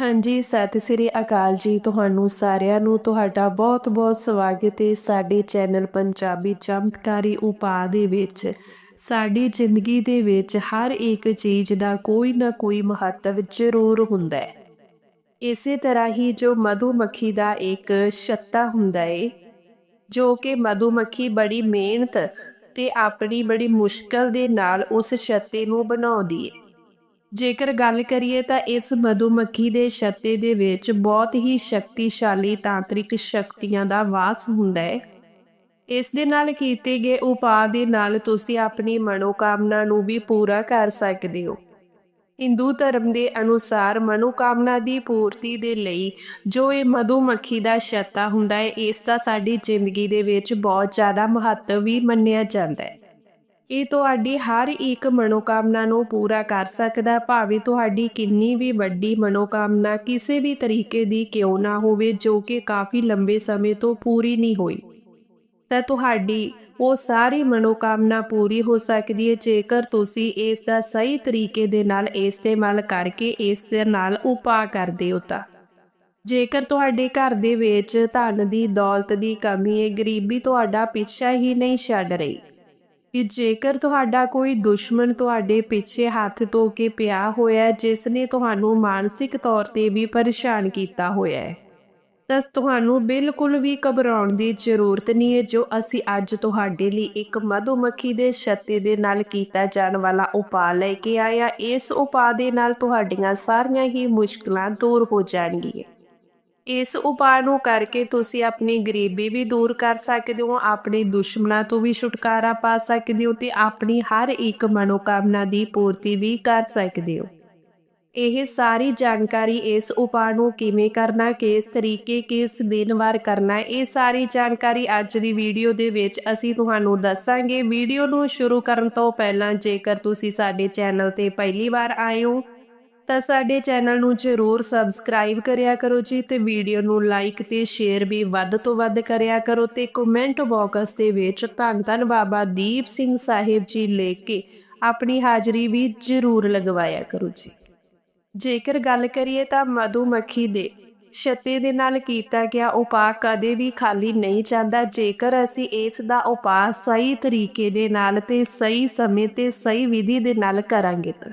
ਹਾਂਜੀ, ਸਤਿ ਸ੍ਰੀ ਅਕਾਲ ਜੀ ਤੁਹਾਨੂੰ ਸਾਰਿਆਂ ਨੂੰ। ਤੁਹਾਡਾ ਬਹੁਤ-ਬਹੁਤ ਸਵਾਗਤ ਹੈ ਸਾਡੇ ਚੈਨਲ ਪੰਜਾਬੀ ਚਮਤਕਾਰੀ ਉਪਾਅ ਦੇ ਵਿੱਚ। ਸਾਡੀ ਜ਼ਿੰਦਗੀ ਦੇ ਵਿੱਚ ਹਰ ਇੱਕ ਚੀਜ਼ ਦਾ ਕੋਈ ਨਾ ਕੋਈ ਮਹੱਤਵ ਜ਼ਰੂਰ ਹੁੰਦਾ ਹੈ। ਇਸੇ ਤਰ੍ਹਾਂ ਹੀ ਜੋ ਮਧੂਮੱਖੀ ਦਾ ਇੱਕ ਛੱਤਾ ਹੁੰਦਾ ਹੈ, ਜੋ ਕਿ ਮਧੂਮੱਖੀ ਬੜੀ ਮਿਹਨਤ ਤੇ ਆਪਣੀ ਬੜੀ ਮੁਸ਼ਕਲ ਦੇ ਨਾਲ ਉਸ ਛੱਤੇ ਨੂੰ ਬਣਾਉਂਦੀ ਏ ਜੇਕਰ ਗੱਲ ਕਰੀਏ ਤਾਂ ਇਸ ਮਧੂਮੱਖੀ ਦੇ ਛੱਤੇ ਦੇ ਵਿੱਚ ਬਹੁਤ ਹੀ ਸ਼ਕਤੀਸ਼ਾਲੀ ਤਾਂਤਰਿਕ ਸ਼ਕਤੀਆਂ ਦਾ ਵਾਸ ਹੁੰਦਾ ਹੈ। ਇਸ ਦੇ ਨਾਲ ਕੀਤੇ ਗਏ ਉਪਾਅ ਦੇ ਨਾਲ ਤੁਸੀਂ ਆਪਣੀ ਮਨੋਕਾਮਨਾ ਨੂੰ ਵੀ ਪੂਰਾ ਕਰ ਸਕਦੇ ਹੋ। ਹਿੰਦੂ ਧਰਮ ਦੇ ਅਨੁਸਾਰ ਮਨੋਕਾਮਨਾ ਦੀ ਪੂਰਤੀ ਦੇ ਲਈ ਜੋ ਇਹ ਮਧੂਮੱਖੀ ਦਾ ਛੱਤਾ ਹੁੰਦਾ ਹੈ, ਇਸ ਦਾ ਸਾਡੀ ਜ਼ਿੰਦਗੀ ਦੇ ਵਿੱਚ ਬਹੁਤ ਜ਼ਿਆਦਾ ਮਹੱਤਵ ਵੀ ਮੰਨਿਆ ਜਾਂਦਾ ਹੈ। ਇਹ ਤੁਹਾਡੀ ਹਰ ਇੱਕ ਮਨੋਕਾਮਨਾ ਨੂੰ ਪੂਰਾ ਕਰ ਸਕਦਾ? ਭਾਵੇਂ ਤੁਹਾਡੀ ਕਿੰਨੀ ਵੀ ਵੱਡੀ ਮਨੋਕਾਮਨਾ ਕਿਸੇ ਵੀ ਤਰੀਕੇ ਦੀ ਕਿਉਂ ਨਾ ਹੋਵੇ, ਜੋ ਕਿ ਕਾਫੀ ਲੰਬੇ ਸਮੇਂ ਤੋਂ ਪੂਰੀ ਨਹੀਂ ਹੋਈ। ਤਾਂ ਤੁਹਾਡੀ ਉਹ ਸਾਰੀ ਮਨੋਕਾਮਨਾ ਪੂਰੀ ਹੋ ਸਕਦੀ ਹੈ, ਜੇਕਰ ਤੁਸੀਂ ਇਸ ਦਾ ਸਹੀ ਤਰੀਕੇ ਦੇ ਨਾਲ ਇਸਤੇਮਾਲ ਕਰਕੇ ਇਸ ਦੇ ਨਾਲ ਉਪਾਅ ਕਰਦੇ ਹੋ ਤਾਂ। ਜੇਕਰ ਤੁਹਾਡੇ ਘਰ ਦੇ ਵਿੱਚ ਧਨ ਦੀ ਦੌਲਤ ਦੀ ਕਮੀ ਹੈ, ਗਰੀਬੀ ਤੁਹਾਡਾ ਪਿੱਛਾ ਹੀ ਨਹੀਂ ਛੱਡ ਰਹੀ। ਕਿ ਜੇਕਰ ਤੁਹਾਡਾ ਕੋਈ ਦੁਸ਼ਮਣ ਤੁਹਾਡੇ ਪਿੱਛੇ ਹੱਥ ਧੋ ਕੇ ਪਿਆ ਹੋਇਆ ਜਿਸ ਨੇ ਤੁਹਾਨੂੰ ਮਾਨਸਿਕ ਤੌਰ ਤੇ ਵੀ ਪਰੇਸ਼ਾਨ ਕੀਤਾ ਹੋਇਆ ਹੈ, ਤਾਂ ਤੁਹਾਨੂੰ ਬਿਲਕੁਲ ਵੀ ਘਬਰਾਉਣ ਦੀ ਜ਼ਰੂਰਤ ਨਹੀਂ ਹੈ, ਜੋ ਅਸੀਂ ਅੱਜ ਤੁਹਾਡੇ ਲਈ ਇੱਕ ਮਧੂਮੱਖੀ ਦੇ ਛੱਤੇ ਦੇ ਨਾਲ ਕੀਤਾ ਜਾਣ ਵਾਲਾ ਉਪਾਅ ਲੈ ਕੇ ਆਇਆ ਇਸ ਉਪਾਅ ਦੇ ਨਾਲ ਤੁਹਾਡੀਆਂ ਸਾਰੀਆਂ ਹੀ ਮੁਸ਼ਕਲਾਂ ਦੂਰ ਹੋ ਜਾਣਗੀਆਂ। ਇਸ ਉਪਾਅ ਨੂੰ ਕਰਕੇ ਤੁਸੀਂ ਆਪਣੀ ਗਰੀਬੀ ਵੀ ਦੂਰ ਕਰ ਸਕਦੇ ਹੋ, ਆਪਣੇ ਦੁਸ਼ਮਣਾਂ ਤੋਂ ਵੀ ਛੁਟਕਾਰਾ ਪਾ ਸਕਦੇ ਹੋ ਤੇ ਆਪਣੀ ਹਰ ਇੱਕ ਮਨੋਕਾਮਨਾ ਦੀ ਪੂਰਤੀ ਵੀ ਕਰ ਸਕਦੇ ਹੋ। ਇਹ ਸਾਰੀ ਜਾਣਕਾਰੀ ਇਸ ਉਪਾਅ ਨੂੰ ਕਿਵੇਂ ਕਰਨਾ, ਕਿਸ ਤਰੀਕੇ, ਕਿਸ ਦਿਨ ਵਾਰ ਕਰਨਾ, ਇਹ ਸਾਰੀ ਜਾਣਕਾਰੀ ਅੱਜ ਦੀ ਵੀਡੀਓ ਦੇ ਵਿੱਚ ਅਸੀਂ ਤੁਹਾਨੂੰ ਦੱਸਾਂਗੇ। ਵੀਡੀਓ ਨੂੰ ਸ਼ੁਰੂ ਕਰਨ ਤੋਂ ਪਹਿਲਾਂ ਜੇਕਰ ਤੁਸੀਂ ਸਾਡੇ ਚੈਨਲ ਤੇ ਪਹਿਲੀ ਵਾਰ ਆਏ ਹੋ ਤਾਂ ਸਾਡੇ ਚੈਨਲ ਨੂੰ ਜ਼ਰੂਰ ਸਬਸਕ੍ਰਾਈਬ ਕਰਿਆ ਕਰੋ ਜੀ ਤੇ ਵੀਡੀਓ ਨੂੰ ਲਾਈਕ ਤੇ ਸ਼ੇਅਰ ਵੀ ਵੱਧ ਤੋਂ ਵੱਧ ਕਰਿਆ ਕਰੋ ਤੇ ਕਮੈਂਟ ਬਾਕਸ ਦੇ ਵਿੱਚ ਧੰਨ ਧੰਨ ਬਾਬਾ ਦੀਪ ਸਿੰਘ ਸਾਹਿਬ ਜੀ ਲੈ ਕੇ ਆਪਣੀ ਹਾਜ਼ਰੀ ਵੀ ਜ਼ਰੂਰ ਲਗਵਾਇਆ ਕਰੋ ਜੀ। ਜੇਕਰ ਗੱਲ ਕਰੀਏ ਤਾਂ ਮਧੂਮੱਖੀ ਦੇ ਛਤੇ ਦੇ ਨਾਲ ਕੀਤਾ ਗਿਆ ਉਪਾਅ ਕਦੇ ਵੀ ਖਾਲੀ ਨਹੀਂ ਜਾਂਦਾ। ਜੇਕਰ ਅਸੀਂ ਇਸ ਦਾ ਉਪਾਅ ਸਹੀ ਤਰੀਕੇ ਦੇ ਨਾਲ ਤੇ ਸਹੀ ਸਮੇਂ ਤੇ ਸਹੀ ਵਿਧੀ ਦੇ ਨਾਲ ਕਰਾਂਗੇ ਤਾਂ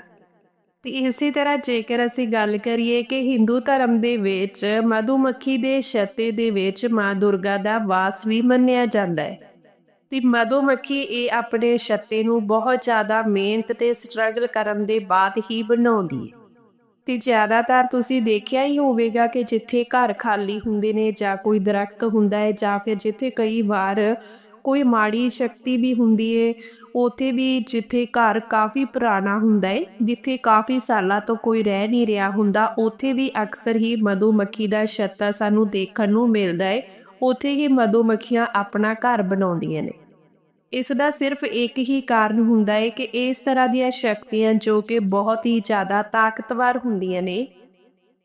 ਤੇ ਇਸੇ ਤਰ੍ਹਾਂ ਜੇਕਰ ਅਸੀਂ ਗੱਲ ਕਰੀਏ ਕਿ ਹਿੰਦੂ ਧਰਮ ਦੇ ਵਿੱਚ ਮਧੂਮੱਖੀ ਦੇ ਛਤੇ ਦੇ ਵਿੱਚ ਮਾਂ ਦੁਰਗਾ ਦਾ ਵਾਸ ਵੀ ਮੰਨਿਆ ਜਾਂਦਾ ਹੈ। ਤੇ ਮਧੂਮੱਖੀ ਇਹ ਆਪਣੇ ਛੱਤੇ ਨੂੰ ਬਹੁਤ ਜ਼ਿਆਦਾ ਮਿਹਨਤ ਤੇ ਸਟਰਗਲ ਕਰਨ ਦੇ ਬਾਅਦ ਹੀ ਬਣਾਉਂਦੀ ਹੈ। ਤੇ ਜ਼ਿਆਦਾਤਰ ਤੁਸੀਂ ਦੇਖਿਆ ਹੀ ਹੋਵੇਗਾ ਕਿ ਜਿੱਥੇ ਘਰ ਖਾਲੀ ਹੁੰਦੇ ਨੇ ਜਾਂ ਕੋਈ ਦਰਖਤ ਹੁੰਦਾ ਹੈ ਜਾਂ ਫਿਰ ਜਿੱਥੇ ਕਈ ਵਾਰ ਕੋਈ ਮਾੜੀ ਸ਼ਕਤੀ ਵੀ ਹੁੰਦੀ ਏ, ਉਥੇ ਵੀ ਜਿੱਥੇ ਘਰ ਕਾਫੀ ਪੁਰਾਣਾ ਹੁੰਦਾ ਏ, ਜਿੱਥੇ ਕਾਫੀ ਸਾਲਾਂ ਤੋਂ ਕੋਈ ਰਹਿ ਨਹੀਂ ਰਿਹਾ ਹੁੰਦਾ, ਉਥੇ ਵੀ ਅਕਸਰ ਹੀ ਮਧੂਮੱਖੀ ਦਾ ਛੱਤਾ ਸਾਨੂੰ ਦੇਖਣ ਨੂੰ ਮਿਲਦਾ ਏ, ਉਥੇ ਹੀ ਮਧੂਮੱਖੀਆਂ ਆਪਣਾ ਘਰ ਬਣਾਉਂਦੀਆਂ ਨੇ। ਇਸ ਦਾ ਸਿਰਫ ਇੱਕ ਹੀ ਕਾਰਨ ਹੁੰਦਾ ਹੈ ਕਿ ਇਸ ਤਰ੍ਹਾਂ ਦੀਆਂ ਸ਼ਕਤੀਆਂ ਜੋ ਕਿ ਬਹੁਤ ਹੀ ਜ਼ਿਆਦਾ ਤਾਕਤਵਰ ਹੁੰਦੀਆਂ ਨੇ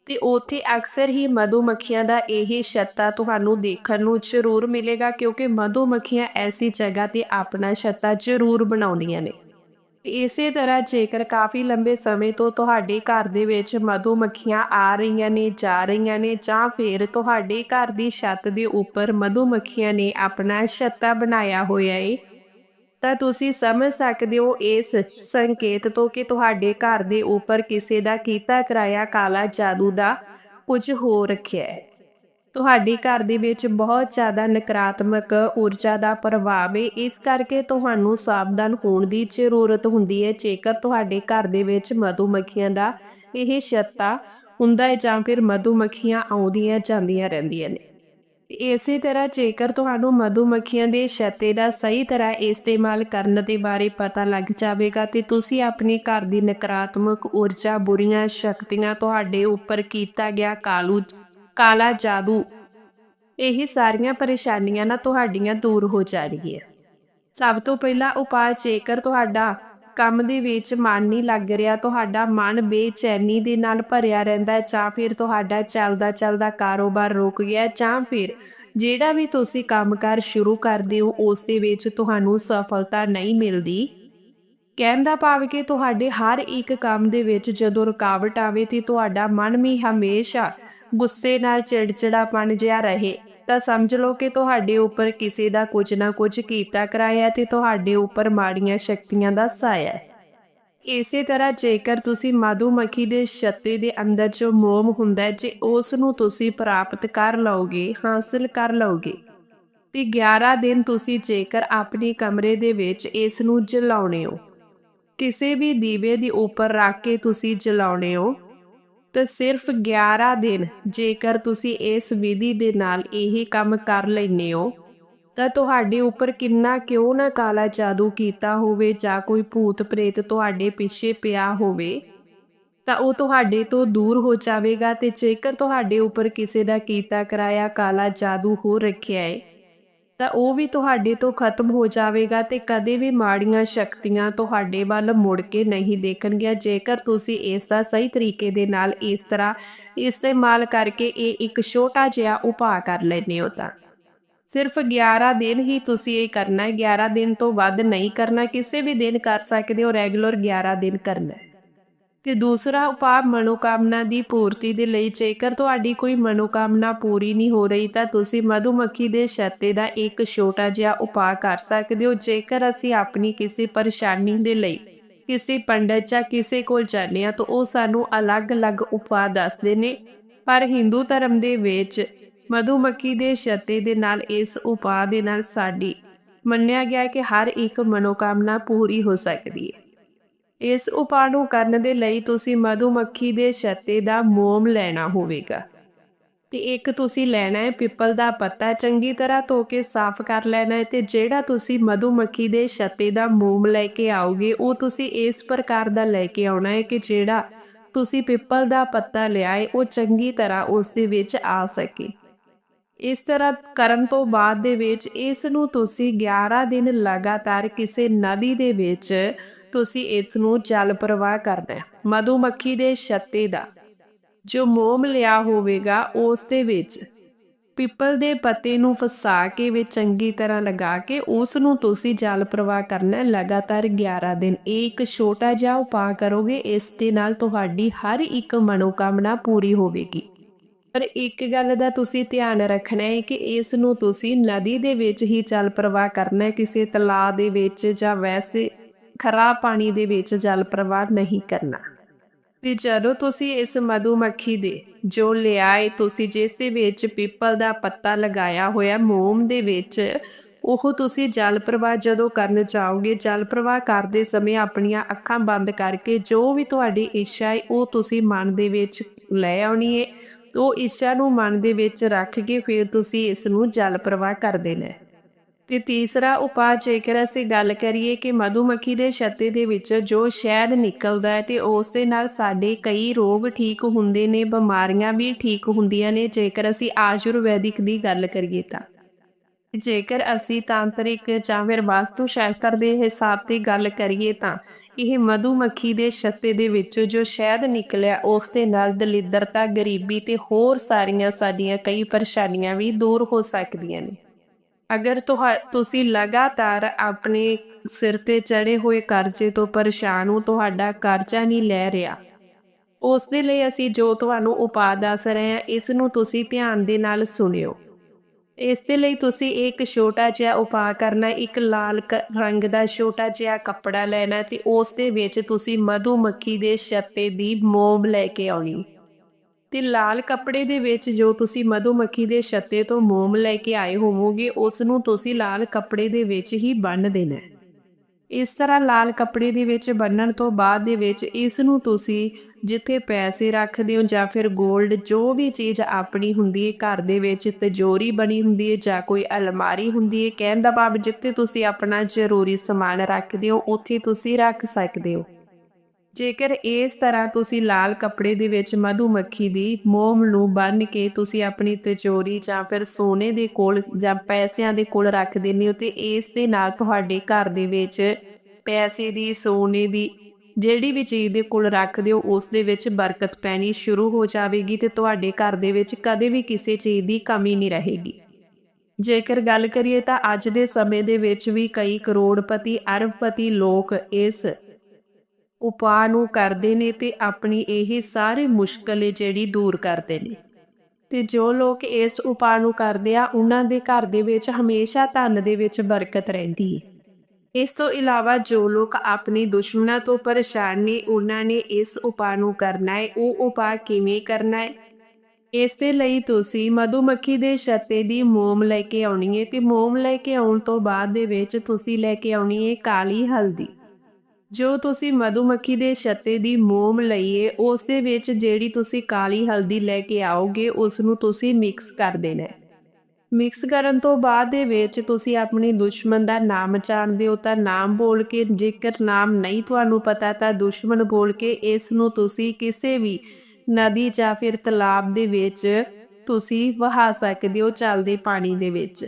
ਤੇ ਉਥੇ ਅਕਸਰ ਹੀ ਮਧੂਮੱਖੀਆਂ ਦਾ ਇਹ ਛੱਤਾ ਤੁਹਾਨੂੰ ਦੇਖਣ ਨੂੰ ਜ਼ਰੂਰ ਮਿਲੇਗਾ, ਕਿਉਂਕਿ ਮਧੂਮੱਖੀਆਂ ਐਸੀ ਜਗ੍ਹਾ ਤੇ ਆਪਣਾ ਛੱਤਾ ਜ਼ਰੂਰ ਬਣਾਉਂਦੀਆਂ ਨੇ। ਇਸੇ ਤਰ੍ਹਾਂ ਜੇਕਰ ਕਾਫੀ ਲੰਬੇ ਸਮੇਂ ਤੋਂ ਤੁਹਾਡੇ ਘਰ ਦੇ ਵਿੱਚ ਮਧੂਮੱਖੀਆਂ ਆ ਰਹੀਆਂ ਨੇ, ਜਾ ਰਹੀਆਂ ਨੇ, ਜਾਂ ਫਿਰ ਤੁਹਾਡੇ ਘਰ ਦੀ ਛੱਤ ਦੇ ਉੱਪਰ ਮਧੂਮੱਖੀਆਂ ਨੇ ਆਪਣਾ ਛੱਤਾ ਬਣਾਇਆ ਹੋਇਆ ਏ ਤਾਂ ਤੁਸੀਂ ਸਮਝ ਸਕਦੇ ਹੋ ਇਸ ਸੰਕੇਤ ਤੋਂ ਕਿ ਤੁਹਾਡੇ ਘਰ ਦੇ ਉੱਪਰ ਕਿਸੇ ਦਾ ਕੀਤਾ ਕਰਾਇਆ ਕਾਲਾ ਜਾਦੂ ਦਾ ਕੁਝ ਹੋ ਰੱਖਿਆ ਹੈ। ਤੁਹਾਡੇ ਘਰ ਦੇ ਵਿੱਚ ਬਹੁਤ ਜ਼ਿਆਦਾ ਨਕਾਰਾਤਮਕ ਊਰਜਾ ਦਾ ਪ੍ਰਭਾਵ ਹੈ। ਇਸ ਕਰਕੇ ਤੁਹਾਨੂੰ ਸਾਵਧਾਨ ਹੋਣ ਦੀ ਜ਼ਰੂਰਤ ਹੁੰਦੀ ਹੈ। ਜੇਕਰ ਤੁਹਾਡੇ ਘਰ ਦੇ ਵਿੱਚ ਮਧੂਮੱਖੀਆਂ ਦਾ ਇਹ ਛੱਤਾ ਹੁੰਦਾ ਹੈ ਜਾਂ ਫਿਰ ਮਧੂਮੱਖੀਆਂ ਆਉਂਦੀਆਂ ਜਾਂਦੀਆਂ ਰਹਿੰਦੀਆਂ ਨੇ। ਇਸੇ ਤਰ੍ਹਾਂ ਜੇਕਰ ਤੁਹਾਨੂੰ ਮਧੂਮੱਖੀਆਂ ਦੇ ਛੱਤੇ ਦਾ ਸਹੀ ਤਰ੍ਹਾਂ ਇਸਤੇਮਾਲ ਕਰਨ ਦੇ ਬਾਰੇ ਪਤਾ ਲੱਗ ਜਾਵੇਗਾ, ਤੇ ਤੁਸੀਂ ਆਪਣੇ ਘਰ ਦੀ ਨਕਾਰਾਤਮਕ ਊਰਜਾ, ਬੁਰੀਆਂ ਸ਼ਕਤੀਆਂ ਤੁਹਾਡੇ ਉੱਪਰ ਕੀਤਾ ਗਿਆ ਕਾਲੂ, ਕਾਲਾ ਜਾਦੂ, ਇਹ ਸਾਰੀਆਂ ਪਰੇਸ਼ਾਨੀਆਂ ਨਾ ਤੁਹਾਡੀਆਂ ਦੂਰ ਹੋ ਜਾਣਗੀਆਂ। ਸਭ ਤੋਂ ਪਹਿਲਾ ਉਪਾਅ ਜੇਕਰ ਤੁਹਾਡਾ ਕੰਮ ਦੇ ਵਿੱਚ ਮਨ ਨਹੀਂ ਲੱਗ ਰਿਹਾ, ਤੁਹਾਡਾ ਮਨ ਬੇਚੈਨੀ ਦੇ ਨਾਲ ਭਰਿਆ ਰਹਿੰਦਾ ਹੈ, ਜਾਂ ਫਿਰ ਤੁਹਾਡਾ ਚੱਲਦਾ ਚੱਲਦਾ ਕਾਰੋਬਾਰ ਰੁਕ ਗਿਆ, ਜਾਂ ਫਿਰ ਜਿਹੜਾ ਵੀ ਤੁਸੀਂ ਕੰਮਕਾਰ ਸ਼ੁਰੂ ਕਰਦੇ ਹੋ, ਉਸ ਦੇ ਵਿੱਚ ਤੁਹਾਨੂੰ ਸਫਲਤਾ ਨਹੀਂ ਮਿਲਦੀ। ਕਹਿਣ ਦਾ ਭਾਵ ਕਿ ਤੁਹਾਡੇ ਹਰ ਇੱਕ ਕੰਮ ਦੇ ਵਿੱਚ ਜਦੋਂ ਰੁਕਾਵਟ ਆਵੇ ਤੇ ਤੁਹਾਡਾ ਮਨ ਵੀ ਹਮੇਸ਼ਾ ਗੁੱਸੇ ਨਾਲ ਚਿੜਚਿੜਾਪਣ ਜਿਹਾ ਰਹੇ। ਤਾਂ ਸਮਝ ਲਓ ਕਿ ਤੁਹਾਡੇ ਉੱਪਰ ਕਿਸੇ ਦਾ ਕੁਝ ਨਾ ਕੁਝ ਕੀਤਾ ਕਰਾਇਆ ਤੇ ਤੁਹਾਡੇ ਉੱਪਰ ਮਾੜੀਆਂ ਸ਼ਕਤੀਆਂ ਦਾ ਸਾਇਆ ਹੈ। ਇਸੇ ਤਰ੍ਹਾਂ ਜੇਕਰ ਤੁਸੀਂ ਮਧੂਮੱਖੀ ਦੇ ਛੱਤੇ ਦੇ ਅੰਦਰ ਜੋ ਮੋਮ ਹੁੰਦਾ ਹੈ, ਜੇ ਉਸ ਨੂੰ ਤੁਸੀਂ ਪ੍ਰਾਪਤ ਕਰ ਲਓਗੇ, ਹਾਸਲ ਕਰ ਲਓਗੇ, ਤੇ 11 ਦਿਨ ਤੁਸੀਂ ਜੇਕਰ ਆਪਣੇ ਕਮਰੇ ਦੇ ਵਿੱਚ ਇਸ ਨੂੰ ਜਲਾਉਣੇ ਹੋ, ਕਿਸੇ ਵੀ ਦੀਵੇ ਦੇ ਉੱਪਰ ਰੱਖ ਕੇ ਤੁਸੀਂ ਜਲਾਉਣੇ ਹੋ ਤਾਂ ਸਿਰਫ 11 ਦਿਨ, ਜੇਕਰ ਤੁਸੀਂ ਇਸ ਵਿਧੀ ਦੇ ਨਾਲ ਇਹ ਕੰਮ ਕਰ ਲੈਨੇ ਹੋ, ਤਾਂ ਤੁਹਾਡੇ ਉੱਪਰ ਕਿੰਨਾ ਕਿਉਂ ਨਾ ਕਾਲਾ ਜਾਦੂ ਕੀਤਾ ਹੋਵੇ ਜਾਂ ਕੋਈ ਭੂਤ ਪ੍ਰੇਤ ਤੁਹਾਡੇ ਪਿੱਛੇ ਪਿਆ ਹੋਵੇ, ਤਾਂ ਉਹ ਤੁਹਾਡੇ ਤੋਂ ਦੂਰ ਹੋ ਜਾਵੇਗਾ ਤੇ ਜੇਕਰ ਤੁਹਾਡੇ ਉੱਪਰ ਕਿਸੇ ਦਾ ਕੀਤਾ ਕਰਾਇਆ ਕਾਲਾ ਜਾਦੂ ਹੋ ਰੱਖਿਆ ਹੈ ਤਾਂ ਉਹ ਵੀ ਤੁਹਾਡੇ ਤੋਂ ਖਤਮ ਹੋ ਜਾਵੇਗਾ ਤੇ ਕਦੇ ਵੀ ਮਾੜੀਆਂ ਸ਼ਕਤੀਆਂ ਤੁਹਾਡੇ ਵੱਲ ਮੁੜ ਕੇ ਨਹੀਂ ਦੇਖਣਗੀਆਂ। ਜੇਕਰ ਤੁਸੀਂ ਇਸ ਦਾ ਸਹੀ ਤਰੀਕੇ ਦੇ ਨਾਲ ਇਸ ਤਰ੍ਹਾਂ ਇਸਤੇਮਾਲ ਕਰਕੇ ਇਹ ਇੱਕ ਛੋਟਾ ਜਿਹਾ ਉਪਾਅ ਕਰ ਲੈਨੇ ਹੋ ਤਾਂ। ਸਿਰਫ 11 ਦਿਨ ਹੀ ਤੁਸੀਂ ਇਹ ਕਰਨਾ ਹੈ। 11 ਦਿਨ ਤੋਂ ਵੱਧ ਨਹੀਂ ਕਰਨਾ। ਕਿਸੇ ਵੀ ਦਿਨ ਕਰ ਸਕਦੇ ਹੋ। ਰੈਗੂਲਰ 11 ਦਿਨ ਕਰਨਾ ਹੈ। ਤੇ ਦੂਸਰਾ ਉਪਾਅ ਮਨੋਕਾਮਨਾ ਦੀ ਪੂਰਤੀ ਦੇ ਲਈ, ਜੇਕਰ ਤੁਹਾਡੀ ਕੋਈ ਮਨੋਕਾਮਨਾ ਪੂਰੀ ਨਹੀਂ ਹੋ ਰਹੀ, ਤਾਂ ਤੁਸੀਂ ਮਧੂਮੱਖੀ ਦੇ ਛੱਤੇ ਦਾ ਇੱਕ ਛੋਟਾ ਜਿਹਾ ਉਪਾਅ ਕਰ ਸਕਦੇ ਹੋ। ਜੇਕਰ ਅਸੀਂ ਆਪਣੀ ਕਿਸੇ ਪਰੇਸ਼ਾਨੀ ਦੇ ਲਈ ਕਿਸੇ ਪੰਡਤ ਜਾਂ ਕਿਸੇ ਕੋਲ ਜਾਂਦੇ ਹਾਂ, ਤਾਂ ਉਹ ਸਾਨੂੰ ਅਲੱਗ-ਅਲੱਗ ਉਪਾਅ ਦੱਸਦੇ ਨੇ। ਪਰ ਹਿੰਦੂ ਧਰਮ ਦੇ ਵਿੱਚ ਮਧੂਮੱਖੀ ਦੇ ਛੱਤੇ ਦੇ ਨਾਲ, ਇਸ ਉਪਾਅ ਦੇ ਨਾਲ ਸਾਡੀ ਮੰਨਿਆ ਗਿਆ ਕਿ ਹਰ ਇੱਕ ਮਨੋਕਾਮਨਾ ਪੂਰੀ ਹੋ ਸਕਦੀ ਹੈ। ਇਸ ਉਪਾਅ ਨੂੰ ਕਰਨ ਦੇ ਲਈ ਤੁਸੀਂ ਮਧੂਮੱਖੀ ਦੇ ਛੱਤੇ ਦਾ ਮੋਮ ਲੈਣਾ ਹੋਵੇਗਾ। ਤੇ ਇੱਕ ਤੁਸੀਂ ਲੈਣਾ ਹੈ ਪਿੱਪਲ ਦਾ ਪੱਤਾ, ਚੰਗੀ ਤਰ੍ਹਾਂ ਧੋ ਕੇ ਸਾਫ਼ ਕਰ ਲੈਣਾ ਹੈ ਤੇ ਜਿਹੜਾ ਤੁਸੀਂ ਮਧੂਮੱਖੀ ਦੇ ਛੱਤੇ ਦਾ ਮੋਮ ਲੈ ਕੇ ਆਓਗੇ, ਉਹ ਤੁਸੀਂ ਇਸ ਪ੍ਰਕਾਰ ਦਾ ਲੈ ਕੇ ਆਉਣਾ ਹੈ ਕਿ ਜਿਹੜਾ ਤੁਸੀਂ ਪਿੱਪਲ ਦਾ ਪੱਤਾ ਲਿਆਏ ਉਹ ਚੰਗੀ ਤਰ੍ਹਾਂ ਉਸ ਦੇ ਵਿੱਚ ਆ ਸਕੇ। ਇਸ ਤਰ੍ਹਾਂ ਕਰਨ ਤੋਂ ਬਾਅਦ ਦੇ ਵਿੱਚ ਇਸ ਨੂੰ ਤੁਸੀਂ 11 ਦਿਨ ਲਗਾਤਾਰ ਕਿਸੇ ਨਦੀ ਦੇ ਵਿੱਚ ਤੁਸੀਂ ਇਸ ਨੂੰ ਜਲ ਪ੍ਰਵਾਹ ਕਰਨਾ ਹੈ। ਮਧੂਮੱਖੀ ਦੇ ਛੱਤੇ ਦਾ। ਜੋ ਮੋਮ ਲਿਆ ਹੋਵੇਗਾ, ਉਸ ਦੇ ਵਿੱਚ। ਪਿੱਪਲ ਦੇ ਪੱਤੇ ਨੂੰ ਫਸਾ ਕੇ ਵਿੱਚ ਚੰਗੀ ਤਰ੍ਹਾਂ ਲਗਾ ਕੇ, ਉਸ ਨੂੰ ਤੁਸੀਂ ਜਲ ਪ੍ਰਵਾਹ ਕਰਨਾ ਲਗਾਤਾਰ 11 ਦਿਨ। ਇਹ ਇੱਕ ਛੋਟਾ ਜਿਹਾ ਉਪਾਅ ਕਰੋਗੇ, ਇਸ ਦੇ ਨਾਲ ਤੁਹਾਡੀ ਹਰ ਇੱਕ ਮਨੋਕਾਮਨਾ ਪੂਰੀ ਹੋਵੇਗੀ। ਪਰ ਇੱਕ ਗੱਲ ਦਾ ਤੁਸੀਂ ਧਿਆਨ ਰੱਖਣਾ ਹੈ ਕਿ ਇਸ ਨੂੰ ਤੁਸੀਂ ਨਦੀ ਦੇ ਵਿੱਚ ਹੀ ਜਲ ਪ੍ਰਵਾਹ ਕਰਨਾ ਹੈ। ਕਿਸੇ ਤਲਾਅ ਦੇ ਵਿੱਚ ਜਾਂ ਵੈਸੇ ਖਰਾਬ ਪਾਣੀ ਦੇ ਵਿੱਚ ਜਲ ਪ੍ਰਵਾਹ ਨਹੀਂ ਕਰਨਾ। ਤੇ ਜਦੋਂ ਤੁਸੀਂ ਇਸ ਮਧੂਮੱਖੀ ਦੇ ਜੋ ਲਿਆਏ, ਤੁਸੀਂ ਜਿਸ ਦੇ ਵਿੱਚ ਪਿੱਪਲ ਦਾ ਪੱਤਾ ਲਗਾਇਆ ਹੋਇਆ ਮੋਮ ਦੇ ਵਿੱਚ, ਉਹ ਤੁਸੀਂ ਜਲ ਪ੍ਰਵਾਹ ਜਦੋਂ ਕਰਨ ਚਾਹੋਗੇ ਜਲ ਪ੍ਰਵਾਹ ਕਰਦੇ ਸਮੇਂ ਆਪਣੀਆਂ ਅੱਖਾਂ ਬੰਦ ਕਰਕੇ ਜੋ ਵੀ ਤੁਹਾਡੀ ਇੱਛਾ ਹੈ, ਉਹ ਤੁਸੀਂ ਮਨ ਦੇ ਵਿੱਚ ਲੈ ਆਉਣੀ ਹੈ। ਉਹ ਇੱਛਾ ਨੂੰ ਮਨ ਦੇ ਵਿੱਚ ਰੱਖ ਕੇ ਫਿਰ ਤੁਸੀਂ ਇਸ ਨੂੰ ਜਲ ਪ੍ਰਵਾਹ ਕਰ ਦੇਣਾ ਤੇ ਤੀਸਰਾ ਉਪਾਅ ਜੇਕਰ ਅਸੀਂ ਗੱਲ ਕਰੀਏ ਕਿ ਮਧੂਮੱਖੀ ਦੇ ਛੱਤੇ ਦੇ ਵਿੱਚ ਜੋ ਸ਼ਹਿਦ ਨਿਕਲਦਾ ਹੈ ਤੇ ਉਸ ਦੇ ਨਾਲ ਸਾਡੇ ਕਈ ਰੋਗ ਠੀਕ ਹੁੰਦੇ ਨੇ, ਬਿਮਾਰੀਆਂ ਵੀ ਠੀਕ ਹੁੰਦੀਆਂ ਨੇ, ਜੇਕਰ ਅਸੀਂ ਆਯੁਰਵੈਦਿਕ ਦੀ ਗੱਲ ਕਰੀਏ ਤਾਂ। ਜੇਕਰ ਅਸੀਂ ਤਾਂਤਰਿਕ ਜਾਂ ਫਿਰ ਵਾਸਤੂ ਸ਼ਾਸਤਰ ਦੇ ਹਿਸਾਬ ਤੇ ਗੱਲ ਕਰੀਏ ਤਾਂ ਇਹ ਮਧੂਮੱਖੀ ਦੇ ਛੱਤੇ ਦੇ ਵਿੱਚ ਜੋ ਸ਼ਹਿਦ ਨਿਕਲਿਆ, ਉਸ ਦੇ ਨਾਲ ਦਲਿੱਦਰਤਾ, ਗਰੀਬੀ ਤੇ ਹੋਰ ਸਾਰੀਆਂ ਸਾਡੀਆਂ ਕਈ ਪਰੇਸ਼ਾਨੀਆਂ ਵੀ ਦੂਰ ਹੋ ਸਕਦੀਆਂ ਨੇ। ਅਗਰ ਤੁਸੀਂ ਲਗਾਤਾਰ ਆਪਣੇ ਸਿਰ ਤੇ ਚੜੇ ਹੋਏ ਕਰਜ਼ੇ ਤੋਂ ਪਰੇਸ਼ਾਨ ਹੋ, ਤੁਹਾਡਾ ਕਰਜ਼ਾ ਨਹੀਂ ਲੈ ਰਿਹਾ। ਉਸ ਦੇ ਲਈ ਅਸੀਂ ਜੋ ਤੁਹਾਨੂੰ ਉਪਾਅ ਦੱਸ ਰਹੇ ਹਾਂ, ਇਸ ਨੂੰ ਤੁਸੀਂ ਧਿਆਨ ਦੇ ਨਾਲ ਸੁਣਿਓ। ਇਸ ਦੇ ਲਈ ਤੁਸੀਂ ਇੱਕ ਛੋਟਾ ਜਿਹਾ ਉਪਾਅ ਕਰਨਾ, ਇੱਕ ਲਾਲ ਰੰਗ ਦਾ ਛੋਟਾ ਜਿਹਾ ਕੱਪੜਾ ਲੈਣਾ ਤੇ ਉਸ ਦੇ ਵਿੱਚ ਤੁਸੀਂ ਮਧੂਮੱਖੀ ਦੇ ਛੱਪੇ ਦੀ ਮੋਮ ਲੈ ਕੇ ਆਉਣੀ। ਤੇ ਲਾਲ ਕੱਪੜੇ ਦੇ ਵਿੱਚ ਜੋ ਤੁਸੀਂ ਮਧੂਮੱਖੀ ਦੇ ਛੱਤੇ ਤੋਂ ਮੋਮ ਲੈ ਕੇ ਆਏ ਹੋਵੋਗੇ ਉਸ ਨੂੰ ਤੁਸੀਂ ਲਾਲ ਕੱਪੜੇ ਦੇ ਵਿੱਚ ਹੀ ਬੰਨ ਦੇਣਾ ਹੈ। ਇਸ ਤਰ੍ਹਾਂ ਲਾਲ ਕੱਪੜੇ ਦੇ ਵਿੱਚ ਬੰਨਣ ਤੋਂ ਬਾਅਦ ਦੇ ਵਿੱਚ ਇਸ ਨੂੰ ਤੁਸੀਂ ਜਿੱਥੇ ਪੈਸੇ ਰੱਖਦੇ ਹੋ ਜਾਂ ਫਿਰ 골ਡ ਜੋ ਵੀ ਚੀਜ਼ ਆਪਣੀ ਹੁੰਦੀ ਹੈ, ਘਰ ਦੇ ਵਿੱਚ ਤਿਜੋਰੀ ਬਣੀ ਹੁੰਦੀ ਹੈ ਜਾਂ ਕੋਈ ਅਲਮਾਰੀ ਹੁੰਦੀ ਹੈ, ਕਹਿਣ ਦਾ ਭਾਵ ਜਿੱਥੇ ਤੁਸੀਂ ਆਪਣਾ ਜ਼ਰੂਰੀ ਸਮਾਨ ਰੱਖਦੇ ਹੋ, ਉੱਥੇ ਤੁਸੀਂ ਰੱਖ ਸਕਦੇ ਹੋ। ਜੇਕਰ ਇਸ ਤਰ੍ਹਾਂ ਤੁਸੀਂ ਲਾਲ ਕੱਪੜੇ ਦੇ ਵਿੱਚ ਮਧੂਮੱਖੀ ਦੀ ਮੋਮ ਨੂੰ ਬੰਨ ਕੇ ਤੁਸੀਂ ਆਪਣੀ ਤਿਜੋਰੀ ਜਾਂ ਫਿਰ ਸੋਨੇ ਦੇ ਕੋਲ ਜਾਂ ਪੈਸਿਆਂ ਦੇ ਕੋਲ ਰੱਖ ਦਿੰਦੇ ਹੋ ਤੇ ਇਸ ਦੇ ਨਾਲ ਤੁਹਾਡੇ ਘਰ ਦੇ ਵਿੱਚ ਪੈਸੇ ਦੀ, ਸੋਨੇ ਦੀ ਜਿਹੜੀ ਵੀ ਚੀਜ਼ ਦੇ ਕੋਲ ਰੱਖਦੇ ਹੋ, ਉਸ ਦੇ ਵਿੱਚ ਬਰਕਤ ਪੈਣੀ ਸ਼ੁਰੂ ਹੋ ਜਾਵੇਗੀ ਤੇ ਤੁਹਾਡੇ ਘਰ ਦੇ ਵਿੱਚ ਕਦੇ ਵੀ ਕਿਸੇ ਚੀਜ਼ ਦੀ ਕਮੀ ਨਹੀਂ ਰਹੇਗੀ। ਜੇਕਰ ਗੱਲ ਕਰੀਏ ਤਾਂ ਅੱਜ ਦੇ ਸਮੇਂ ਦੇ ਵਿੱਚ ਵੀ ਕਈ ਕਰੋੜਪਤੀ, ਅਰਬਪਤੀ ਲੋਕ ਇਸ ਉਪਾਅ ਨੂੰ ਕਰਦੇ ਨੇ ਤੇ ਆਪਣੀ ਇਹ ਸਾਰੇ ਮੁਸ਼ਕਲ ਜਿਹੜੀ ਦੂਰ ਕਰਦੇ ਨੇ। ਤੇ ਜੋ ਲੋਕ ਇਸ ਉਪਾਅ ਨੂੰ ਕਰਦੇ ਆ, ਉਹਨਾਂ ਦੇ ਘਰ ਦੇ ਵਿੱਚ ਹਮੇਸ਼ਾ ਧਨ ਦੇ ਵਿੱਚ ਬਰਕਤ ਰਹਿੰਦੀ ਹੈ ਇਸ ਤੋਂ ਇਲਾਵਾ ਜੋ ਲੋਕ ਆਪਣੇ ਦੁਸ਼ਮਣਾਂ ਤੋਂ ਪਰੇਸ਼ਾਨ ਨੇ, ਉਹਨਾਂ ਨੇ ਇਸ ਉਪਾਅ ਨੂੰ ਕਰਨਾ ਹੈ ਉਹ ਉਪਾਅ ਕਿਵੇਂ ਕਰਨਾ ਹੈ ਇਸ ਦੇ ਲਈ ਤੁਸੀਂ ਮਧੂਮੱਖੀ ਦੇ ਛੱਤੇ ਦੀ ਮੋਮ ਲੈ ਕੇ ਆਉਣੀ ਹੈ ਤੇ ਮੋਮ ਲੈ ਕੇ ਆਉਣ ਤੋਂ ਬਾਅਦ ਦੇ ਵਿੱਚ ਤੁਸੀਂ ਲੈ ਕੇ ਆਉਣੀ ਹੈ ਕਾਲੀ ਹਲਦੀ। ਜੋ ਤੁਸੀਂ ਮਧੂਮੱਖੀ ਦੇ ਛੱਤੇ ਦੀ ਮੋਮ ਲਈਏ, ਉਸ ਦੇ ਵਿੱਚ ਜਿਹੜੀ ਤੁਸੀਂ ਕਾਲੀ ਹਲਦੀ ਲੈ ਕੇ ਆਓਗੇ ਉਸ ਨੂੰ ਤੁਸੀਂ ਮਿਕਸ ਕਰ ਦੇਣਾ ਹੈ। ਮਿਕਸ ਕਰਨ ਤੋਂ ਬਾਅਦ ਦੇ ਵਿੱਚ ਤੁਸੀਂ ਆਪਣੀ ਦੁਸ਼ਮਣ ਦਾ ਨਾਮ ਜਾਣਦੇ ਹੋ ਤਾਂ ਨਾਮ ਬੋਲ ਕੇ, ਜੇਕਰ ਨਾਮ ਨਹੀਂ ਤੁਹਾਨੂੰ ਪਤਾ, ਤਾਂ ਦੁਸ਼ਮਣ ਬੋਲ ਕੇ ਇਸ ਨੂੰ ਤੁਸੀਂ ਕਿਸੇ ਵੀ ਨਦੀ ਜਾਂ ਫਿਰ ਤਲਾਬ ਦੇ ਵਿੱਚ ਤੁਸੀਂ ਵਹਾ ਸਕਦੇ ਹੋ ਚੱਲਦੇ ਪਾਣੀ ਦੇ ਵਿੱਚ।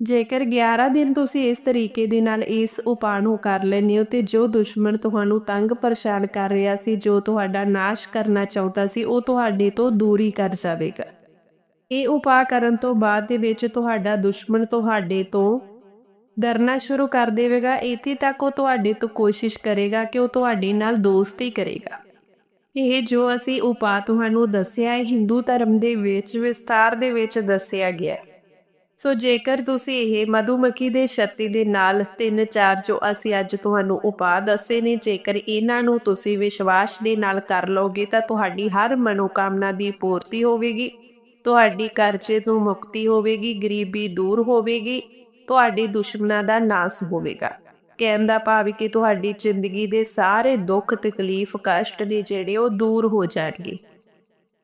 ਜੇਕਰ 11 ਦਿਨ ਤੁਸੀਂ ਇਸ ਤਰੀਕੇ ਦੇ ਨਾਲ ਇਸ ਉਪਾਅ ਨੂੰ ਕਰ ਲੈਂਦੇ ਹੋ ਤੇ ਜੋ ਦੁਸ਼ਮਣ ਤੁਹਾਨੂੰ ਤੰਗ ਪਰੇਸ਼ਾਨ ਕਰ ਰਿਹਾ ਸੀ, ਜੋ ਤੁਹਾਡਾ ਨਾਸ਼ ਕਰਨਾ ਚਾਹੁੰਦਾ ਸੀ, ਉਹ ਤੁਹਾਡੇ ਤੋਂ ਦੂਰੀ ਕਰ ਜਾਵੇਗਾ। ਇਹ ਉਪਾਅ ਕਰਨ ਤੋਂ ਬਾਅਦ ਦੇ ਵਿੱਚ ਤੁਹਾਡਾ ਦੁਸ਼ਮਣ ਤੁਹਾਡੇ ਤੋਂ ਡਰਨਾ ਸ਼ੁਰੂ ਕਰ ਦੇਵੇਗਾ, ਇੱਥੇ ਤੱਕ ਉਹ ਤੁਹਾਡੇ ਤੋਂ ਕੋਸ਼ਿਸ਼ ਕਰੇਗਾ ਕਿ ਉਹ ਤੁਹਾਡੇ ਨਾਲ ਦੋਸਤੀ ਕਰੇਗਾ। ਇਹ ਜੋ ਅਸੀਂ ਉਪਾਅ ਤੁਹਾਨੂੰ ਦੱਸਿਆ ਹੈ ਹਿੰਦੂ ਧਰਮ ਦੇ ਵਿੱਚ ਵਿਸਤਾਰ ਦੇ ਵਿੱਚ ਦੱਸਿਆ ਗਿਆ ਹੈ। ਸੋ ਜੇਕਰ ਤੁਸੀਂ ਇਹ ਮਧੂਮੱਖੀ ਦੇ ਛੱਤੀ ਦੇ ਨਾਲ ਤਿੰਨ ਚਾਰ ਜੋ ਅਸੀਂ ਅੱਜ ਤੁਹਾਨੂੰ ਉਪਾਅ ਦੱਸੇ ਨੇ, ਜੇਕਰ ਇਹਨਾਂ ਨੂੰ ਤੁਸੀਂ ਵਿਸ਼ਵਾਸ ਦੇ ਨਾਲ ਕਰ ਲਓਗੇ, ਤਾਂ ਤੁਹਾਡੀ ਹਰ ਮਨੋਕਾਮਨਾ ਦੀ ਪੂਰਤੀ ਹੋਵੇਗੀ, ਤੁਹਾਡੀ ਕਰਜ਼ੇ ਤੋਂ ਮੁਕਤੀ ਹੋਵੇਗੀ, ਗਰੀਬੀ ਦੂਰ ਹੋਵੇਗੀ, ਤੁਹਾਡੇ ਦੁਸ਼ਮਣਾਂ ਦਾ ਨਾਸ ਹੋਵੇਗਾ। ਕਹਿਣ ਦਾ ਭਾਵ ਕਿ ਤੁਹਾਡੀ ਜ਼ਿੰਦਗੀ ਦੇ ਸਾਰੇ ਦੁੱਖ, ਤਕਲੀਫ, ਕਸ਼ਟ ਨੇ ਜਿਹੜੇ ਉਹ ਦੂਰ ਹੋ ਜਾਣਗੇ।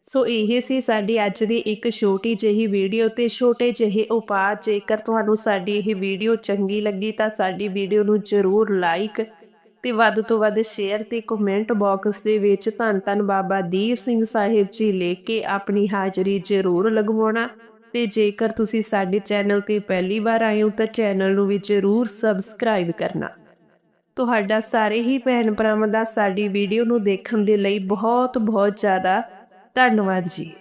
ਸੋ ਇਹ ਸੀ ਸਾਡੀ ਅੱਜ ਦੀ ਇੱਕ ਛੋਟੀ ਜਿਹੀ ਵੀਡੀਓ ਤੇ ਛੋਟੇ ਜਿਹੇ ਉਪਾਅ। ਜੇਕਰ ਤੁਹਾਨੂੰ ਸਾਡੀ ਇਹ ਵੀਡੀਓ ਚੰਗੀ ਲੱਗੀ ਤਾਂ ਸਾਡੀ ਵੀਡੀਓ ਨੂੰ ਜ਼ਰੂਰ ਲਾਈਕ ਤੇ ਵੱਧ ਤੋਂ ਵੱਧ ਸ਼ੇਅਰ ਤੇ ਕਮੈਂਟ ਬਾਕਸ ਦੇ ਵਿੱਚ ਧੰਨ ਧੰਨ ਬਾਬਾ ਦੀਪ ਸਿੰਘ ਸਾਹਿਬ ਜੀ ਲਿਖ ਕੇ ਆਪਣੀ ਹਾਜ਼ਰੀ ਜ਼ਰੂਰ ਲਗਵਾਉਣਾ। ਤੇ ਜੇਕਰ ਤੁਸੀਂ ਸਾਡੇ ਚੈਨਲ ਤੇ ਪਹਿਲੀ ਵਾਰ ਆਏ ਹੋ ਤਾਂ ਚੈਨਲ ਨੂੰ ਵੀ ਜ਼ਰੂਰ ਸਬਸਕ੍ਰਾਈਬ ਕਰਨਾ। ਤੁਹਾਡਾ ਸਾਰੇ ਹੀ ਭੈਣ ਭਰਾਵਾਂ ਦਾ ਸਾਡੀ ਵੀਡੀਓ ਨੂੰ ਦੇਖਣ ਦੇ ਲਈ ਬਹੁਤ ਬਹੁਤ ਜ਼ਿਆਦਾ ਧੰਨਵਾਦ ਜੀ।